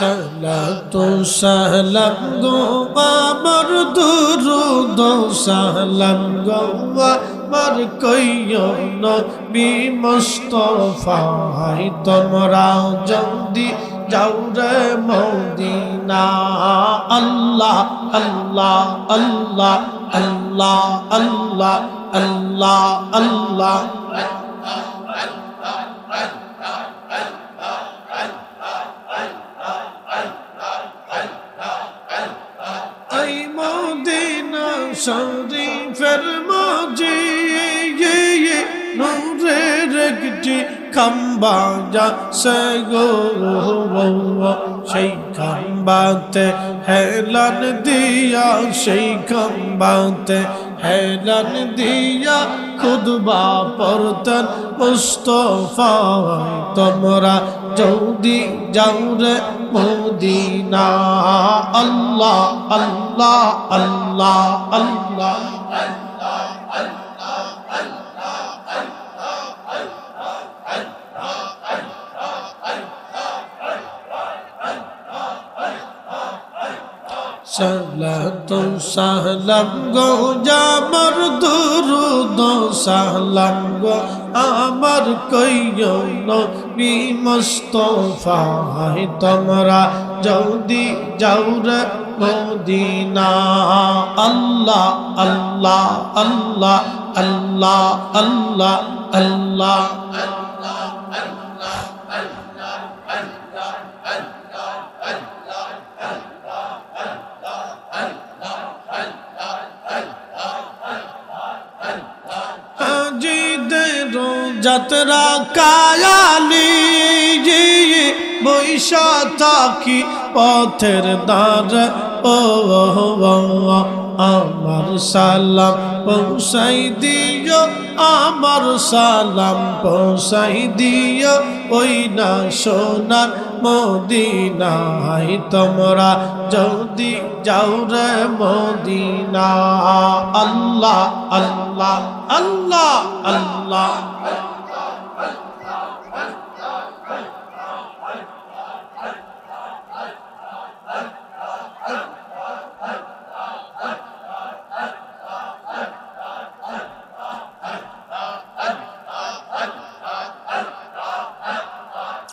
সালাতু সালাম গো, আমার দুরুদ সালাম গো, আমার কইও নবী মুস্তফাই তোমরা যদি যাও রে মদিনা। আল্লাহ আল্লাহ আল্লাহ আল্লাহ আল্লাহ আল্লাহ আল্লাহ এই মদিনা শরীফের মাঝে নূরের একটি খাম্বা যা সে গো সেই খাম্বাতে হেলান দিয়া, সেই খাম্বাতে হেলান দিয়া খুদবা পরতন মুস্তফা তোমরা যদি যাও রে মদিনা। আল্লাহ আল্লাহ আল্লাহ আল্লাহ সালাতু সালাম গো, জামর দুরুদ সালাম গো, আমার কইও নবী মুস্তফা তোমরা যদি যাও রে মদিনা। আল্লাহ আল্লাহ আল্লাহ আল্লাহ আল্লাহ আল্লাহ। যাত্রা কায়ালি বৈশা থাকি পথের দ্বার। ও আমার সালাম পৌঁছাই দিও, আমার সালাম পৌঁছাই দিও। ওই না সোনার মদিনাই তোমরা যদি যাও রে মদিনা। আল্লাহ আল্লাহ আল্লাহ আল্লাহ।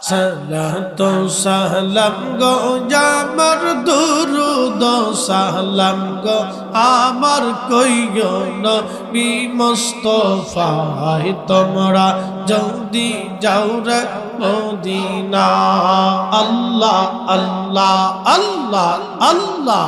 সালাতু সালাম গো, জামর দুরুদ সালাম গো, আমার কইও নবী মুস্তফাই তোমরা যদি যাও রে মদিনা। আল্লাহ আল্লাহ আল্লাহ আল্লাহ।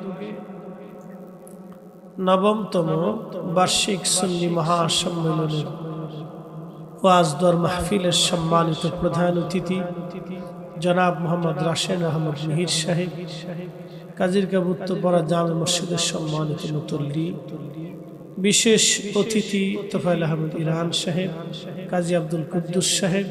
নবমতম বার্ষিক সুন্নি মহাসম্মেলনের ওয়াজদর মাহফিলের সম্মানিত প্রধান অতিথি জনাব মোহাম্মদ রাশেন আহমদ মিহির সাহেব, কাজীর কাবুত্তরপাড়া জামে মসজিদের সম্মানিত মুতল্লি, বিশেষ অতিথি তোফাইল আহমদ ইরান সাহেব, কাজী আব্দুল কুদ্দুস সাহেব